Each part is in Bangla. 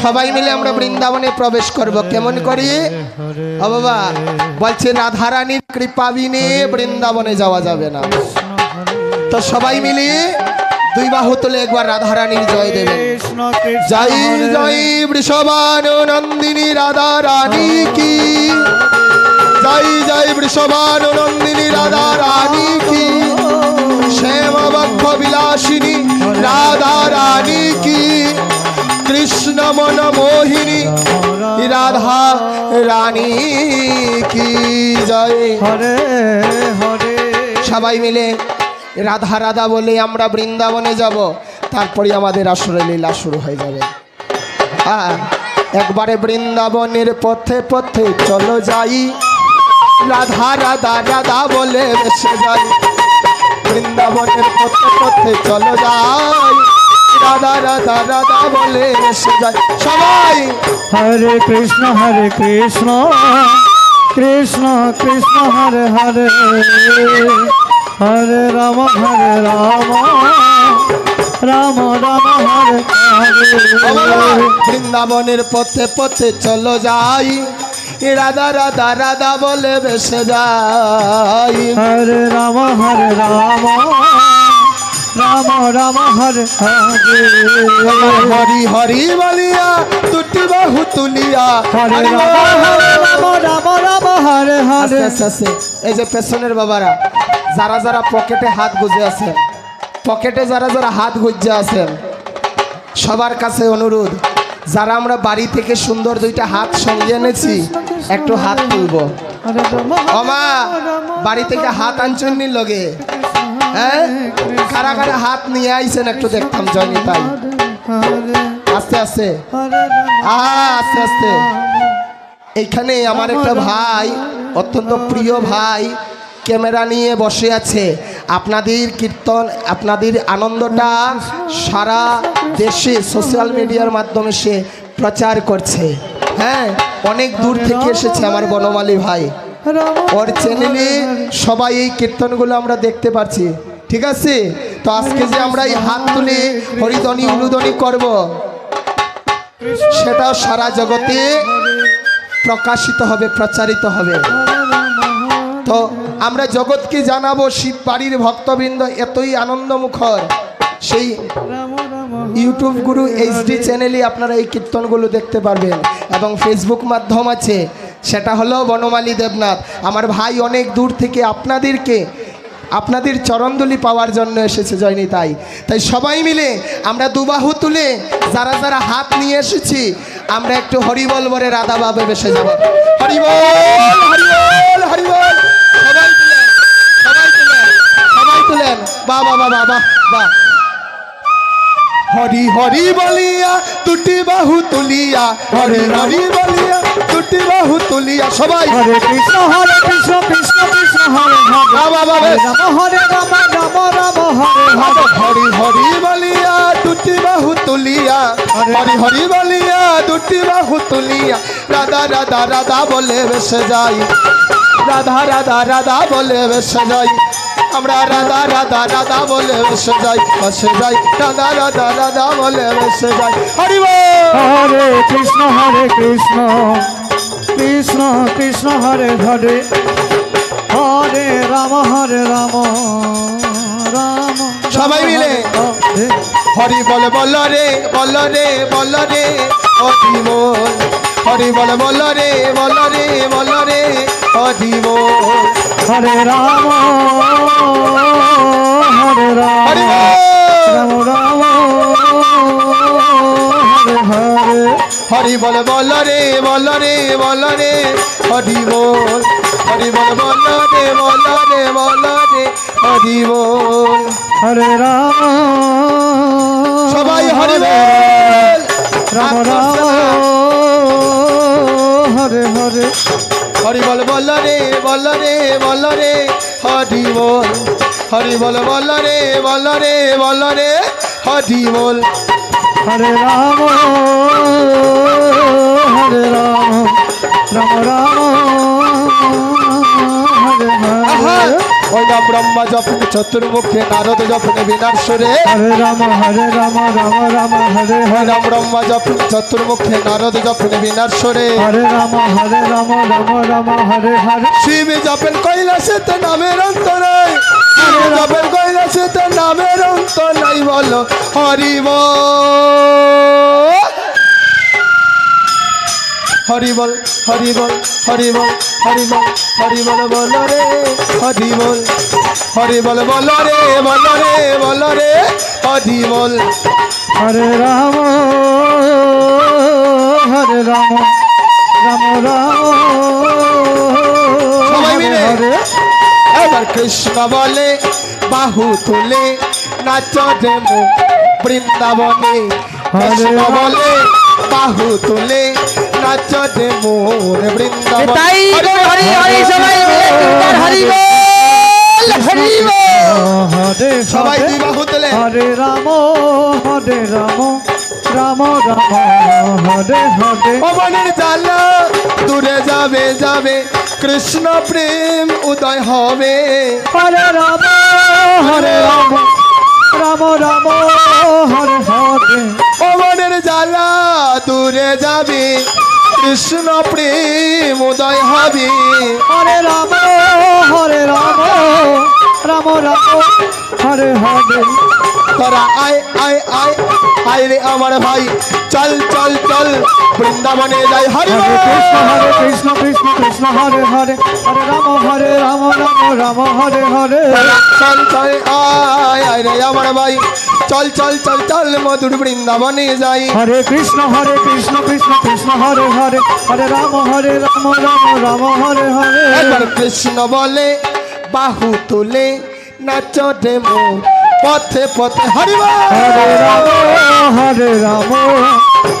সবাই মিলে আমরা বৃন্দাবনে প্রবেশ করব, কেমন করি? বাবা, বলছে রাধারানীর কৃপা বিনে বৃন্দাবনে যাওয়া যাবে না। তো সবাই মিলে দুই বাহু তুলে একবার রাধারানীর জয় কৃষ্ণ জয় জয় বৃষভান নন্দিনী রাধা রানী কি? জয় জয় বৃষভান নন্দিনী রাধা মন মোহিনী রাধা রানী কি জয়। হরে হরে। সবাই মিলে রাধা রাধা বলে আমরা বৃন্দাবনে যাব তারপরে আমাদের আসলে লীলা শুরু হয়ে যাবে। হ্যাঁ একবারে বৃন্দাবনের পথে পথে চলো যাই। রাধা রাধা রাধা বলে বেসে যাই বৃন্দাবনের পথে পথে চলো যাই। রাধা রাধা রাধা বলে যাই সবাই! হরে কৃষ্ণ হরে কৃষ্ণ কৃষ্ণ কৃষ্ণ হরে হরে। হরে রাম হরে রাম রাম রাম হরে হরে। বৃন্দাবনের পথে পথে চলো যাই। রাধা রাধা রাধা বলে বেসে যাই। হরে রাম হরে রাম রাম রাম হরে হরে হরি বলিয়া দুটি বাহু তুলিয়া হরে রাম রাম রাম হরে হরে এই যে পেছনের বাবারা যারা যারা পকেটে হাত গুজে আছেন পকেটে যারা যারা হাত গুজে আছেন সবার কাছে অনুরোধ যারা আমরা বাড়ি থেকে সুন্দর দুইটা হাত সঙ্গে এনেছি একটু হাত তুলবো। অমা বাড়ি থেকে হাত আনছেন লগে? হ্যাঁ? কারা কারা হাত নিয়ে আইছেন একটু দেখতাম জয়নি তাই। আস্তে আস্তে। আহা, আস্তে আস্তে। এইখানে আমার একটা ভাই, অত্যন্ত প্রিয় ভাই, ক্যামেরা নিয়ে বসে আছে। আপনাদের কীর্তন, আপনাদের আনন্দটা সারা দেশে সোশ্যাল মিডিয়ার মাধ্যমে সে প্রচার করছে। হ্যাঁ অনেক দূর থেকে এসেছে আমার বনমালী ভাই। ওর চ্যানেলে সবাই এই কীর্তনগুলো আমরা দেখতে পাচ্ছি ঠিক আছে? তো আজকে যে আমরা এই হাত তুলে হরিদনি উলুদনি করব, সেটাও সারা জগতে প্রকাশিত হবে, প্রচারিত হবে। তো আমরা জগৎকে জানাব, শিব বাড়ির ভক্তবৃন্দ এতই আনন্দমুখর। সেই ইউটিউব গুরু এইচডি চ্যানেলে আপনারা এই কীর্তনগুলো দেখতে পারবেন। এবং ফেসবুক মাধ্যম আছে। সেটা হলো বনমালী দেবনাথ। আমার ভাই অনেক দূর থেকে আপনাদেরকে, আপনাদের চরণদুলি পাওয়ার জন্য এসেছে জয়নি তাই তাই সবাই মিলে আমরা দুবাহু তুলে যারা যারা হাত নিয়ে এসেছি, আমরা একটু হরিবল বলে রাধা বাবে বেসে যাব। হরিবল হরিবল হরিবল। সবাই তুলেন সবাই তুলেন সবাই তুলেন। বাহ বাহ বাহ। হরি হরি বলিয়া, দুটি বাহু তুলিয়া, হরি হরি বলিয়া। দুটি বাহু তুলিয়া সবাই। হরে কৃষ্ণ হরে কৃষ্ণ কৃষ্ণ কৃষ্ণ হরে হরে। হরে রাম হরে রাম রাম রাম হরে হরে। হরি হরি বলিয়া দুটি বাহু তুলিয়া। হরি হরি বলিয়া দুটি বাহু তুলিয়া। রাধা রাধা রাধা বলে বেসে যাই। রাধা রাধা রাধা বলে বেসে যাই। আমরা রাধা রাধা রাধা বলে বেসে যাই বসে যাই। রাধা রাধা রাধা বলে বেসে যাই। হরি হরে কৃষ্ণ হরে কৃষ্ণ। কৃষ্ণ কৃষ্ণ হরে হরে হরে রাম হরে রাম রাম। সবাই মিলে। হরি। বল বল রে বল রে বল রে হরি হরি বল বল রে বল রে বল রে বল হরে রাম হরে রাম। হরে বল বল রে বল রে বল রে। হরি বল হরি বল বল রে বল রে বল রে। হরি বল। হরে রাম। সবাই হরি বল। রাম রাম হরে হরে। হরি বল বল রে বল রে বল রে। হরি বল হরি বল বল রে বল রে বল রে। হরি বল। হরে রাম হরে রাম রাম রাম হরে ওই না ব্রহ্মা জপনে চতুর্মুখে নারদ জপনে বিনার সুরে হরে রাম হরে রাম রাম রাম হরে হরে রাম ব্রহ্মা জপনে চতুর্মুখে নারদ জপনে বিনার সুরে হরে রাম হরে রাম রাম রাম হরে হরে। শিব জপেন কৈলাসেতে নামের অন্ত বলো হরিব। হরিবল হরিবল হরিবল হরিবল হরিবল বল রে হরিবল। হরিবল বল রে বল রে বল রে হরিবল। হরে রাম হরে রাম রাম রাম। সবাই মিলে। হরে। এবার কৃষ্ণ বলে বাহু তুলে নাচ দেমু বৃন্দাবনে কৃষ্ণ বলে বাহু তুলে নাচ দেমু বৃন্দাবনে। তাই হরি হরি সবাই হরি হরি সবাই দুই বাহু তুলে। হরে রাম হরে রাম রাম রাম হরে হরে। পবনের জ্বালা দূরে যাবে যাবে কৃষ্ণ প্রেম উদয় হবে। হরে রাম দূরে যাবি কৃষ্ণ প্রেম উদয় হবি। হরে রাম হরে রাম রাম রাম হরে হরে। তোরা আয় আয় আয় আয় রে আমার ভাই। চল চল চল বৃন্দাবনে যাই হরি হরে কৃষ্ণ হরে কৃষ্ণ কৃষ্ণ কৃষ্ণ হরে হরে হরে রাম হরে রাম রাম রাম হরে হরে। চল আয় আয় রে আমার ভাই। চল চল চল চল মধুর বৃন্দাবনে যাই। হরে কৃষ্ণ হরে কৃষ্ণ কৃষ্ণ কৃষ্ণ হরে হরে হরে রাম হরে রাম রাম রাম হরে হরে। একবার কৃষ্ণ বলে বাহু তুলে নাচ দেমো পথে পথে হরি হরে রাম হরে রাম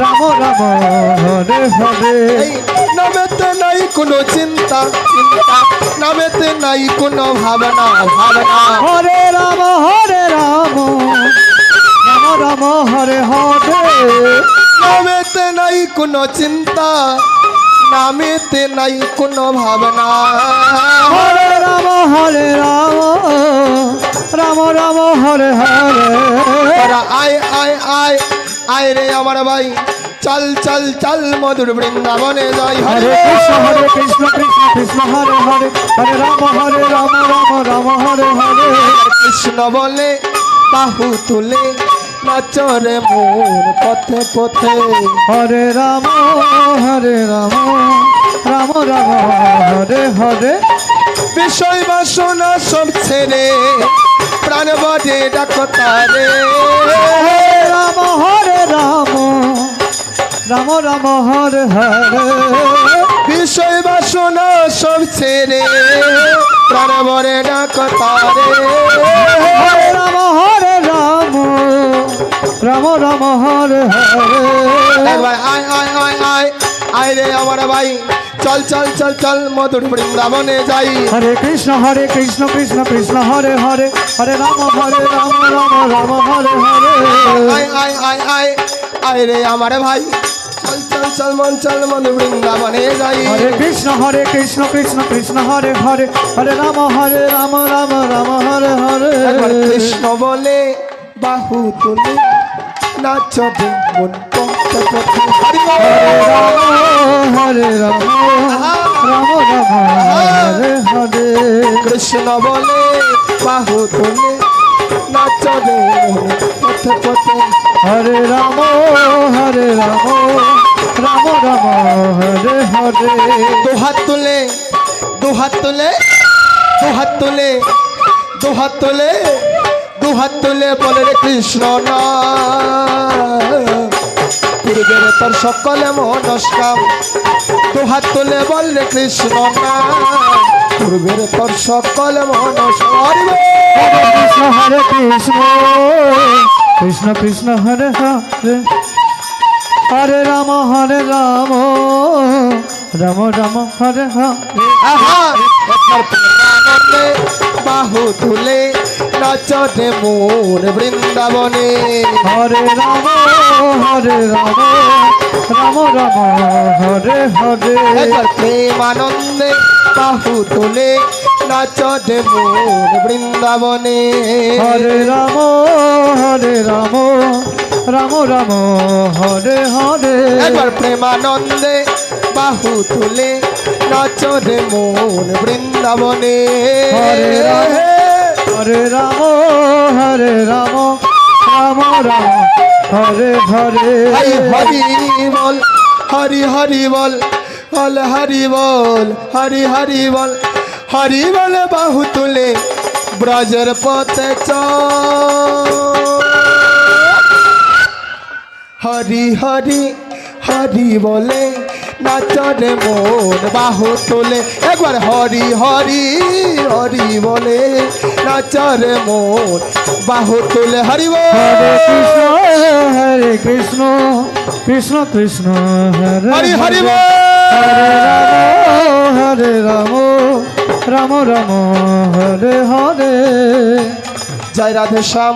রাম রাম হরে হরে। নামেতে নাই কোনো চিন্তা চিন্তা। নামেতে নাই কোনো ভাবনা ভাবনা। হরে রাম হরে রাম রাম রাম হরে হরে। নামেতে নাই কোনো চিন্তা নামেতে নাই কোনো ভাবনা। হরে রাম হরে রাম রাম রাম হরে হরে। আয় আয় আয় আয় রে আমার ভাই। চল চল চল মধুর বৃন্দাবনে যাই। হরে কৃষ্ণ হরে কৃষ্ণ। কৃষ্ণ কৃষ্ণ হরে হরে। হরে রাম হরে রাম রাম রাম হরে হরে। কৃষ্ণ বলে বাহু তুলে নাচ রে মোর পথে পথে। হরে রাম হরে রাম রাম রাম হরে হরে। বিষয় বাসনা সব ছেড়ে প্রাণ বটে ডাকতারে রাম হরে রাম। রাম রাম হরে হরে। বিষয় বাসনা সব ছেড়ে প্রাণ বরে ডাকতারে রাম হরে রাম। রাম রাম হরে হরে। একবার আয় আয় আয় আয়। আয় রে আমার ভাই। চল চল চল চল মধুর বৃন্দাবনে যাই। হরে কৃষ্ণ হরে কৃষ্ণ কৃষ্ণ কৃষ্ণ হরে হরে হরে রাম হরে রাম রাম রাম হরে হরে। আয় আয় আয় আয় আয় রে আমার ভাই। চল চল চল মন চল মন বৃন্দাবনে যাই। হরে কৃষ্ণ হরে কৃষ্ণ কৃষ্ণ কৃষ্ণ হরে হরে হরে রাম হরে রাম রাম রাম হরে হরে। কৃষ্ণ বলে বাহু তুলে নাচ দে মন। পথে হরি বল। হরে রাম রাম রাম কৃষ্ণ বলে, বাহু তুলে নাচ দে মন পথে পথে হরে রাম হরে রাম রাম রাম, হরে হরে দুহাত তুলে দুহাত তুলে দুহাত তুলে দুহাত তুলে দুহাত তুলে বলে কৃষ্ণ না পূর্বের তোর সকলে মনস্কাম। দুহাত তুলে বল রে কৃষ্ণ না পূর্বের তোর সকলে মনস্কাম। কৃষ্ণ হরে কৃষ্ণ। কৃষ্ণ কৃষ্ণ হরে হরে। হরে রাম হরে রাম। রাম রাম হরে হরে। আহা! বাহু তুলে নাচ রে মোর বৃন্দাবনে। হরে রাম হরে রাম রাম রাম হরে হরে। একবার প্রেমানন্দে বাহু তুলে নাচরে মন বৃন্দাবনে। হরে রাম হরে রাম রাম রাম হরে হরে। একবার প্রেমানন্দে বাহু তুলে নাচরে মন বৃন্দাবনে। হরে রাম হরে রাম হরে রাম রাম রাম, হরে হরে। হরি বল, হরি হরি বল বল হরি বল, হরি হরি বল হরি বল বাহু তুলে ব্রজের পথে হরি হরি হরি বলে নাচরে মন বাহু তোলে। একবার হরি হরি হরি বলে নাচরে মন বাহু তোলে। হরি হরে কৃষ্ণ হরে কৃষ্ণ কৃষ্ণ কৃষ্ণ হরে হরি হরি হরে রাম। রাম রাম রাম হরে হরে। জয় রাধে শ্যাম।